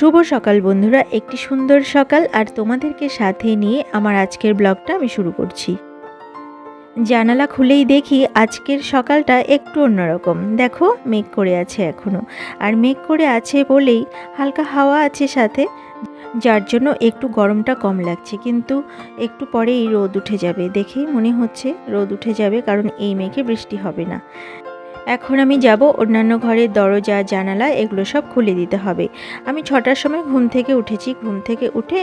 শুভ সকাল বন্ধুরা, একটি সুন্দর সকাল আর তোমাদেরকে সাথে নিয়ে আমার আজকের ব্লগটা আমি শুরু করছি। জানালা খুলেই দেখি আজকের সকালটা একটু অন্যরকম। দেখো, মেঘ করে আছে এখনও আর মেঘ করে আছে বলেই হালকা হাওয়া আছে সাথে, যার জন্য একটু গরমটা কম লাগছে। কিন্তু একটু পরেই রোদ উঠে যাবে। দেখেই মনে হচ্ছে রোদ উঠে যাবে, কারণ এই মেঘে বৃষ্টি হবে না। এখন আমি যাব অন্যান্য ঘরের দরজা, জানালা এগুলো সব খুলে দিতে হবে। আমি ছটার সময় ঘুম থেকে উঠেছি। ঘুম থেকে উঠে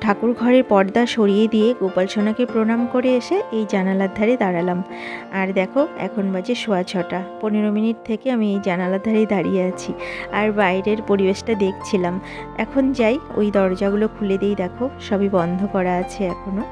ঠাকুর ঘরের পর্দা সরিয়ে দিয়ে গোপাল সোনাকে প্রণাম করে এসে এই জানালার ধারে দাঁড়ালাম। আর দেখো, এখন বাজে সোয়া ছটা। পনেরো মিনিট থেকে আমি এই জানালার ধারেই দাঁড়িয়ে আছি আর বাইরের পরিবেশটা দেখছিলাম। এখন যাই, ওই দরজাগুলো খুলে দিই, দেখো। সবই বন্ধ করা আছে এখনও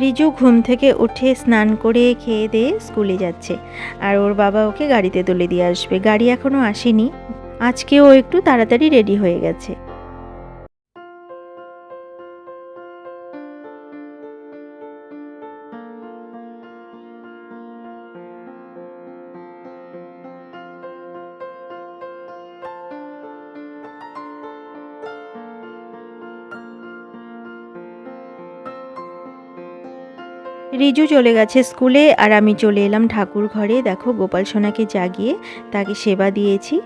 রিজু ঘুম থেকে উঠে স্নান করে খেয়ে দিয়ে স্কুলে যাচ্ছে। আর ওর বাবা ওকে গাড়িতে তুলে দিয়ে আসবে। গাড়ি এখনও আসেনি। আজকে ও একটু তাড়াতাড়ি রেডি হয়ে গেছে। রিজু চলে গেছে স্কুলে আর আমি চলে এলাম ঠাকুর ঘরে। দেখো গোপাল সোনাকে জাগিয়ে তাকে সেবা দিয়েছি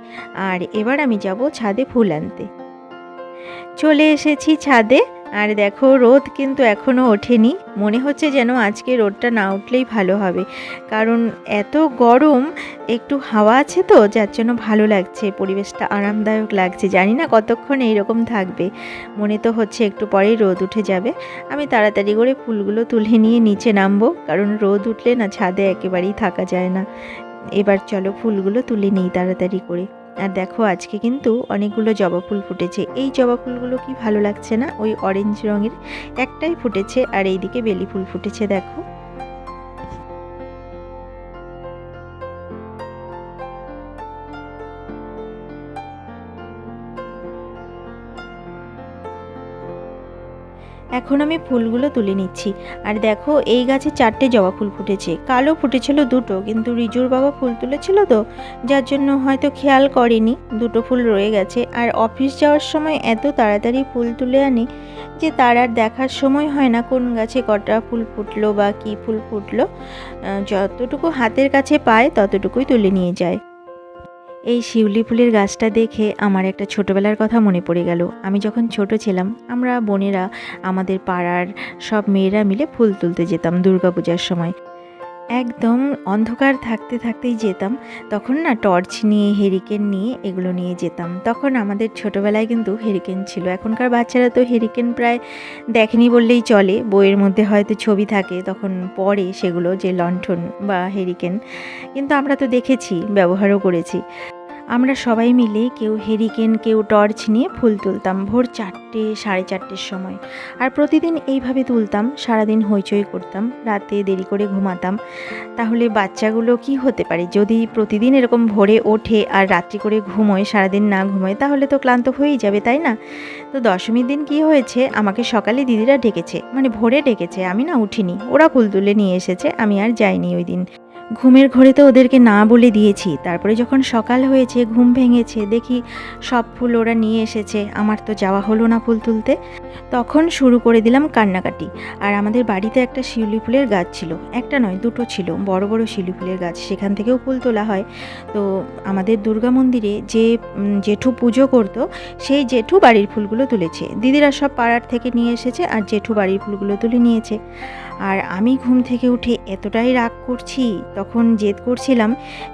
আর এবার আমি যাব ছাদে ফুল আনতে। চলে এসেছি ছাদে আর দেখো, রোদ কিন্তু এখনও ওঠেনি। মনে হচ্ছে যেন আজকে রোদটা না উঠলেই ভালো হবে। কারণ এত গরম, একটু হাওয়া আছে তো, যার জন্য ভালো লাগছে, পরিবেশটা আরামদায়ক লাগছে। জানি না কতক্ষণ এইরকম থাকবে। মনে তো হচ্ছে একটু পরেই রোদ উঠে যাবে। আমি তাড়াতাড়ি করে ফুলগুলো তুলে নিয়ে নিচে নামবো, কারণ রোদ উঠলে না ছাদে একেবারেই থাকা যায় না। এবার চলো ফুলগুলো তুলে নিই তাড়াতাড়ি করে। আর দেখো আজকে কিন্তু অনেকগুলো জবা ফুল ফুটেছে। এই জবা ফুলগুলো কি ভালো লাগছে না? ওই অরেঞ্জ রঙের একটাই ফুটেছে আর এইদিকে বেলি ফুল ফুটেছে, দেখো। এখন আমি ফুলগুলো তুলে নিচ্ছি। আর দেখো, এই গাছে চারটে জবা ফুল ফুটেছে। কালো ফুটেছিল দুটো, কিন্তু রিজুর বাবা ফুল তুলেছিল তো, যার জন্য হয়তো খেয়াল করেনি। দুটো ফুল রয়ে গেছে। আর অফিস যাওয়ার সময় এত তাড়াতাড়ি ফুল তুলে আনি যে তার আর দেখার সময় হয় না কোন গাছে কটা ফুল ফুটলো বা কী ফুল ফুটলো। যতটুকু হাতের কাছে পায়, ততটুকুই তুলে নিয়ে যায়। এই শিউলি ফুলের গাছটা দেখে আমার একটা ছোটোবেলার কথা মনে পড়ে গেল। আমি যখন ছোট ছিলাম, আমরা বোনেরা আমাদের পাড়ার সব মেয়েরা মিলে ফুল তুলতে যেতাম দুর্গাপূজার সময়। একদম অন্ধকার থাকতে থাকতেই যেতাম। তখন না টর্চ নিয়ে হেরিকেন নিয়ে এগুলো নিয়ে যেতাম। তখন আমাদের ছোটোবেলায় কিন্তু হেরিকেন ছিল। এখনকার বাচ্চারা তো হেরিকেন প্রায় দেখেনি বললেই চলে। বইয়ের মধ্যে হয়তো ছবি থাকে, তখন পড়ে সেগুলো যে লণ্ঠন বা হেরিকেন কিন্তু আমরা তো দেখেছি, ব্যবহারও করেছি। আমরা সবাই মিলে কেউ হেরিকেন কেউ টর্চ নিয়ে ফুল তুলতাম ভোর চারটে, সাড়ে চারটের সময়। আর প্রতিদিন এইভাবে তুলতাম, সারাদিন হইচই করতাম, রাতে দেরি করে ঘুমাতাম। তাহলে বাচ্চাগুলো কি হতে পারে? যদি প্রতিদিন এরকম ভোরে ওঠে আর রাত্রি করে ঘুমোয়, সারাদিন না ঘুমোয়, তাহলে তো ক্লান্ত হয়েই যাবে, তাই না? তো দশমীর দিন কি হয়েছে? আমাকে সকালে দিদিরা ডেকেছে। মানে ভোরে ডেকেছে, আমি না উঠিনি। ওরা ফুল তুলে নিয়ে এসেছে, আমি আর যাইনি ওই দিন। ঘুমের ঘরে তো ওদেরকে না বলে দিয়েছি। তারপরে যখন সকাল হয়েছে, ঘুম ভেঙেছে, দেখি সব ফুল ওরা নিয়ে এসেছে। আমার তো যাওয়া হলো না ফুল তুলতে। তখন শুরু করে দিলাম কান্নাকাটি। আর আমাদের বাড়িতে একটা শিউলি ফুলের গাছ ছিল। একটা নয়, দুটো ছিল। বড় বড় শিউলি ফুলের গাছ। সেখান থেকেও ফুল তোলা হয়। তো আমাদের দুর্গা মন্দিরে যে জেঠু পুজো করতো, সেই জেঠু বাড়ির ফুলগুলো তুলেছে। দিদিরা সব পাড়ার থেকে নিয়ে এসেছে আর জেঠু বাড়ির ফুলগুলো তুলে নিয়েছে। আর আমি ঘুম থেকে উঠে এতটাই রাগ করছি তখন জেদ করছিলাম,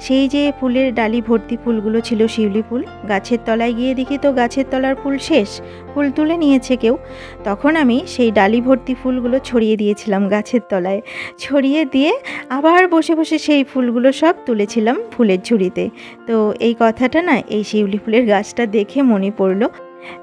সেই যে ফুলের ডালি ভর্তি ফুলগুলো ছিল শিউলি ফুল, গাছের তলায় গিয়ে দেখি তো গাছের তলার ফুল শেষ, ফুল তুলে নিয়েছে কেউ। তখন আমি সেই ডালি ভর্তি ফুলগুলো ছড়িয়ে দিয়েছিলাম গাছের তলায়, ছড়িয়ে দিয়ে আবার বসে বসে সেই ফুলগুলো সব তুলেছিলাম ফুলের ঝুড়িতে। তো এই কথাটা না এই শিউলি ফুলের গাছটা দেখে মনে পড়ল।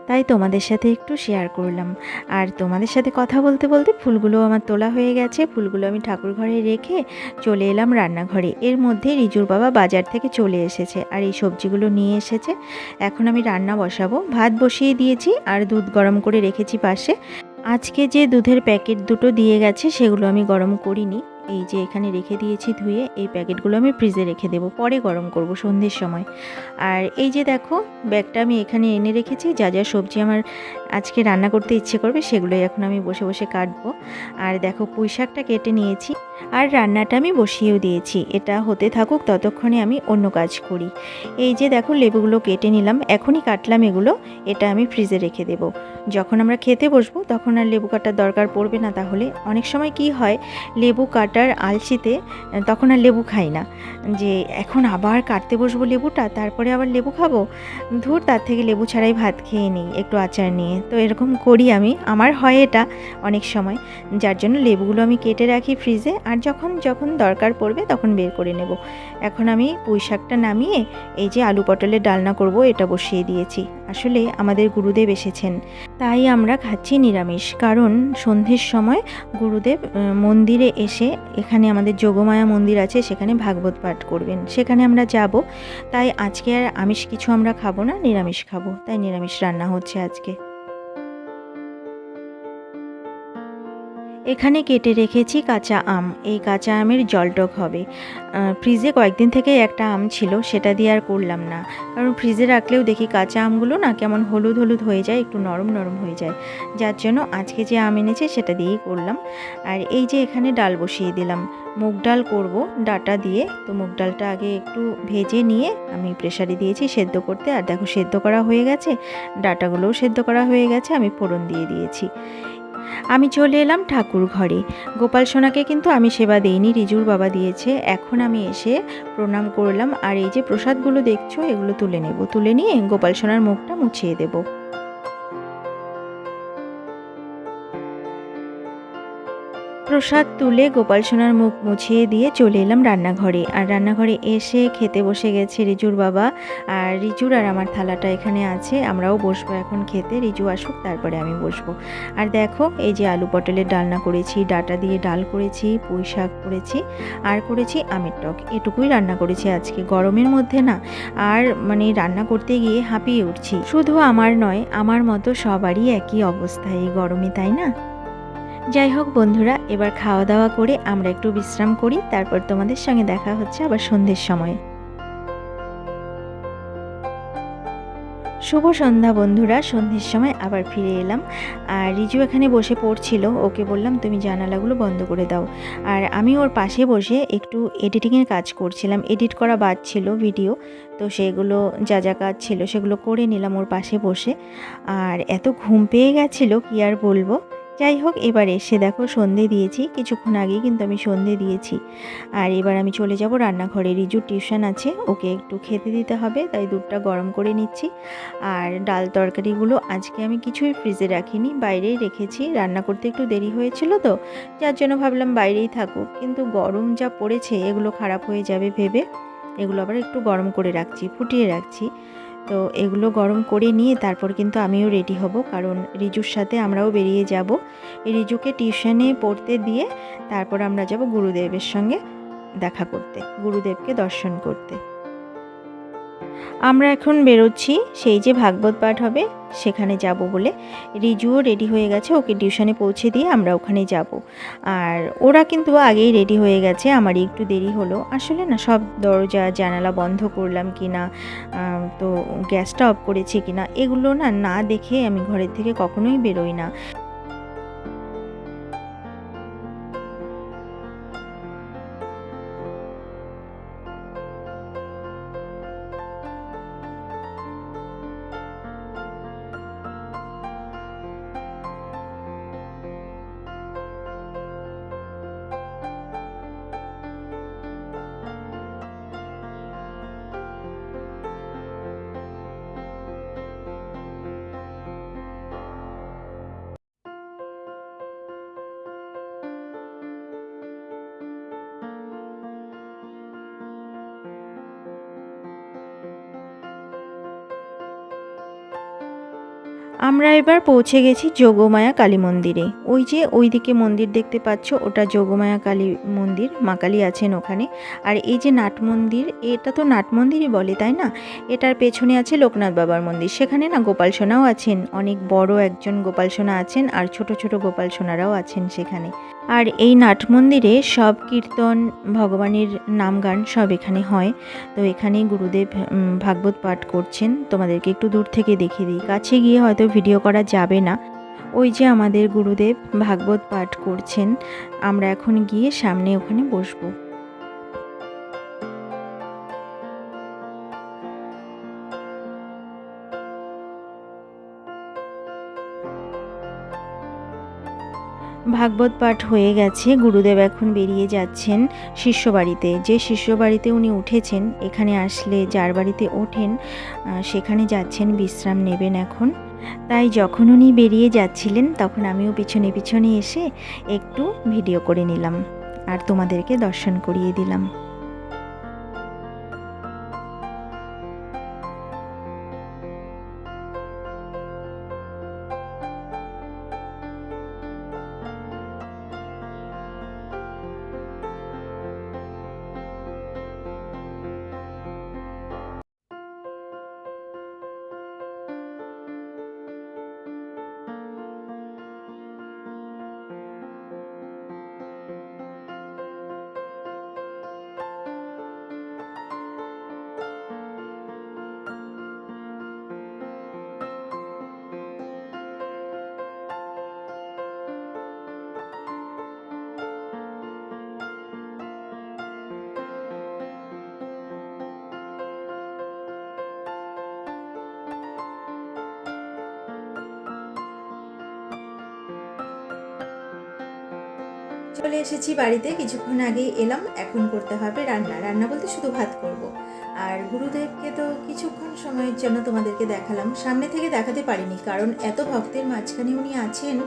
তাই তোমাদের সাথে একটু শেয়ার করলাম। আর তোমাদের সাথে কথা বলতে বলতে ফুলগুলো আমার তোলা হয়ে গেছে। ফুলগুলো আমি ঠাকুর ঘরে রেখে চলে এলাম রান্নাঘরে। এর মধ্যে রিজুর বাবা বাজার থেকে চলে এসেছে আর এই সবজিগুলো নিয়ে এসেছে। এখন আমি রান্না বসাবো। ভাত বসিয়ে দিয়েছি আর দুধ গরম করে রেখেছি পাশে। আজকে যে দুধের প্যাকেট দুটো দিয়ে গেছে সেগুলো আমি গরম করিনি। এই যে এখানে রেখে দিয়েছি ধুয়ে, এই প্যাকেটগুলো আমি ফ্রিজে রেখে দেবো, পরে গরম করব সন্ধ্যের সময়। আর এই যে দেখো, ব্যাগটা আমি এখানে এনে রেখেছি, যা যা সবজি আমার আজকে রান্না করতে ইচ্ছে করবে সেগুলোই এখন আমি বসে বসে কাটবো। আর দেখো পুঁই শাকটা কেটে নিয়েছি আর রান্নাটা আমি বসিয়েও দিয়েছি। এটা হতে থাকুক ততক্ষণে আমি অন্য কাজ করি। এই যে দেখো লেবুগুলো কেটে নিলাম, এখনই কাটলাম এগুলো, এটা আমি ফ্রিজে রেখে দেবো। যখন আমরা খেতে বসবো তখন আর লেবু কাটার দরকার পড়বে না তাহলে। অনেক সময় কি হয়, লেবু কাটার আলসিতে তখন আর লেবু খাই না। যে এখন আবার কাটতে বসবো লেবুটা, তারপরে আবার লেবু খাব? ধুর, তার থেকে লেবু ছাড়াই ভাত খেয়ে নিই, একটু আচার নিয়ে। তো এরকম করি আমি। আমার হয় এটা অনেক সময়, যার জন্য লেবুগুলো আমি কেটে রাখি ফ্রিজে আর যখন যখন দরকার পড়বে তখন বের করে নেব। এখন আমি পুঁই শাকটা নামিয়ে এই যে আলু পটলের ডালনা করব, এটা বসিয়ে দিয়েছি। আসলে আমাদের গুরুদেব এসেছেন। তাই আমরা খাচ্ছি নিরামিষ। কারণ সন্ধ্যের সময় গুরুদেব মন্দিরে এসে এখানে আমাদের যোগমায়া মন্দির আছে, সেখানে ভাগবত পাঠ করবেন। সেখানে আমরা যাব। তাই আজকে আর আমিষ কিছু আমরা খাব না, নিরামিষ খাব। তাই নিরামিষ রান্না হচ্ছে আজকে। এখানে কেটে রেখেছি কাঁচা আম। এই কাঁচা আমের জলটক হবে। ফ্রিজে কয়েকদিন থেকে একটা আম ছিল, সেটা দিয়ে আর করলাম না। কারণ ফ্রিজে রাখলেও দেখি কাঁচা আমগুলো না কেমন হলুদ হলুদ হয়ে যায়, একটু নরম নরম হয়ে যায়। যার জন্য আজকে যে আম এনেছে, সেটা দিয়েই করলাম। আর এই যে এখানে ডাল বসিয়ে দিলাম। মুগ ডাল করব, ডাটা দিয়ে। তো মুগ ডালটা আগে একটু ভেজে নিয়ে আমি প্রেসারে দিয়েছি সেদ্ধ করতে। আর দেখো, সেদ্ধ করা হয়ে গেছে। ডাটাগুলোও সেদ্ধ করা হয়ে গেছে, আমি ফোড়ন দিয়ে দিয়েছি। আমি চলে এলাম ঠাকুর ঘরে। গোপাল সোনাকে কিন্তু আমি সেবা দেইনি, রিজুর বাবা দিয়েছে। এখন আমি এসে প্রণাম করলাম আর এই যে প্রসাদগুলো দেখছ, এগুলো তুলে নেব। তুলে নিয়ে গোপাল সোনার মুখটা মুছিয়ে দেবো। প্রসাদ তুলে গোপাল সোনার মুখ মুছিয়ে দিয়ে চলে এলাম রান্নাঘরে। আর রান্নাঘরে এসে খেতে বসে গেছে রিজুর বাবা আর রিজুর আর আমার থালাটা এখানে আছে। আমরাও বসবো এখন খেতে, রিজু আসুক, তারপরে আমি বসবো। আর দেখো, এই যে আলু পটলের ডালনা করেছি, ডাটা দিয়ে ডাল করেছি, পুঁই শাক করেছি, আর করেছি আমের টক। এটুকুই রান্না করেছি আজকে, গরমের মধ্যে না। আর মানে রান্না করতে গিয়ে হাঁপিয়ে উঠছি। শুধু আমার নয়, আমার মতো সবারই একই অবস্থা এই গরমে, তাই না? যাই হোক বন্ধুরা, এবার খাওয়া দাওয়া করে আমরা একটু বিশ্রাম করি, তারপর তোমাদের সঙ্গে দেখা হচ্ছে আবার সন্ধ্যের সময়। শুভ সন্ধ্যা বন্ধুরা, সন্ধ্যের সময় আবার ফিরে এলাম। আর রিজু এখানে বসে পড়ছিল, ওকে বললাম, তুমি জানালাগুলো বন্ধ করে দাও। আর আমি ওর পাশে বসে একটু এডিটিংয়ের কাজ করছিলাম। এডিট করা বাদ ছিল ভিডিও তো সেগুলো যা যা কাজ ছিল সেগুলো করে নিলাম ওর পাশে বসে। আর এত ঘুম পেয়ে গেছিল, কি আর বলব? যাই হোক এবার এসে দেখো সন্ধে দিয়েছি। কিছুক্ষণ আগেই কিন্তু আমি সন্ধে দিয়েছি। আর এবার আমি চলে যাব রান্নাঘরে। রিজুর টিউশন আছে, ওকে একটু খেতে দিতে হবে, তাই দুধটা গরম করে নিচ্ছি। আর ডাল তরকারিগুলো আজকে আমি কিছুই ফ্রিজে রাখিনি, বাইরেই রেখেছি। রান্না করতে একটু দেরি হয়েছিল তো, যার জন্য ভাবলাম বাইরেই থাকুক। কিন্তু গরম যা পড়েছে, এগুলো খারাপ হয়ে যাবে ভেবে। এগুলো আবার একটু গরম করে রাখছি, ফুটিয়ে রাখছি। তো এগুলো গরম করে নিয়ে তারপর কিন্তু আমিও রেডি হব, কারণ রিজুর সাথে আমরাও বেরিয়ে যাব। রিজুকে টিউশনে পড়তে দিয়ে তারপর আমরা যাব গুরুদেবের সঙ্গে দেখা করতে, গুরুদেবকে দর্শন করতে। আমরা এখন বেরোচ্ছি, সেই যে ভাগবত পাঠ হবে, সেখানে যাব বলে। রিজুও রেডি হয়ে গেছে, ওকে টিউশনে পৌঁছে দিয়ে আমরা ওখানে যাব। আর ওরা কিন্তু আগেই রেডি হয়ে গেছে, আমারই একটু দেরি হলো। আসলে না, সব দরজা, জানালা বন্ধ করলাম কি না তো গ্যাসটা অফ করেছি কি না এগুলো না না দেখে আমি ঘরের থেকে কখনোই বেরোই না। আমরা এবার পৌঁছে গেছি যোগমায়া কালী মন্দিরে। ওই যে ওইদিকে মন্দির দেখতে পাচ্ছ, ওটা যোগমায়া কালী মন্দির, মা কালী আছেন ওখানে। আর এই যে নাট মন্দির, এটা তো নাট মন্দিরই বলে, তাই না? এটার পেছনে আছে লোকনাথ বাবার মন্দির। সেখানে না গোপাল সোনাও আছেন। অনেক বড় একজন গোপাল সোনা আছেন আর ছোট ছোট গোপাল সোনারাও আছেন সেখানে। আর এই নাট মন্দিরে সব কীর্তন, ভগবানের নাম গান সব এখানে হয়। তো এখানে গুরুদেব ভাগবত পাঠ করছেন। তোমাদেরকে একটু দূর থেকে দেখিয়ে দিই। কাছে গিয়ে হয়তো ভিডিও করা যাবে না। ওই যে আমাদের গুরুদেব ভাগবত পাঠ করছেন, আমরা এখন গিয়ে সামনে ওখানে বসবো। ভাগবত পাঠ হয়ে গেছে, গুরুদেব এখন বেরিয়ে যাচ্ছেন শিষ্য বাড়িতে যে শিষ্য বাড়িতে উনি উঠেছেন, এখানে আসলে যার বাড়িতে ওঠেন সেখানে যাচ্ছেন, বিশ্রাম নেবেন এখন। তাই যখন উনি বেরিয়ে যাচ্ছিলেন, তখন আমিও পিছনে পিছনে এসে একটু ভিডিও করে নিলাম। আর তোমাদেরকে দর্শন করিয়ে দিলাম। চলে এসেছি বাড়িতে, কিছুক্ষণ আগেই এলাম, এখন করতে হবে রান্না। রান্না বলতে শুধু ভাত করব। আর গুরুদেবকে তো কিছুক্ষণ সময়ের জন্য তোমাদেরকে দেখালাম। সামনে থেকে দেখাতে পারিনি, কারণ এত ভক্তের মাঝখানে উনি আছেন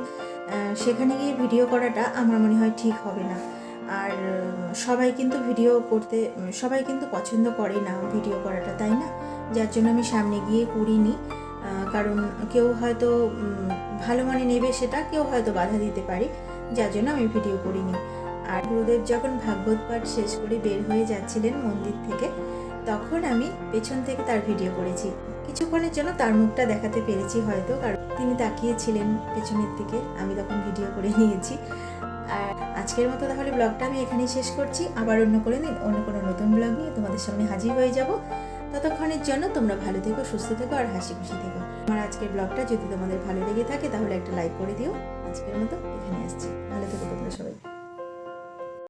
সেখানে গিয়ে ভিডিও করাটা আমার মনে হয় ঠিক হবে না। আর সবাই কিন্তু ভিডিও করতে, সবাই কিন্তু পছন্দ করে না ভিডিও করাটা, তাই না? যার জন্য আমি সামনে গিয়ে করিনি কারণ কেউ হয়তো ভালো মনে নেবে সেটা, কেউ হয়তো বাধা দিতে পারে। যার জন্য আমি ভিডিও করিনি। আর গুরুদেব যখন ভাগবত পাঠ শেষ করে বের হয়ে যাচ্ছিলেন মন্দির থেকে, তখন আমি পেছন থেকে তার ভিডিও করেছি। কিছুক্ষণের জন্য তার মুখটা দেখাতে পেরেছি হয়তো, কারণ তিনি তাকিয়েছিলেন পেছনের দিকে। আমি তখন ভিডিও করে নিয়েছি। আর আজকের মতো তাহলে ব্লগটা আমি এখানেই শেষ করছি। আবার অন্য করে দিন, অন্য কোনো নতুন ব্লগ নিয়ে তোমাদের সামনে হাজির হয়ে যাব। ততক্ষণের জন্য তোমরা ভালো থেকো, সুস্থ থেকো, আর হাসি খুশি থেকো। আমার আজকের ব্লগটা যদি তোমাদের ভালো লেগে থাকে, তাহলে একটা লাইক করে দিও। আজকের মতো এখানে আসছি। ভালো থেকে তোমরা সবাই।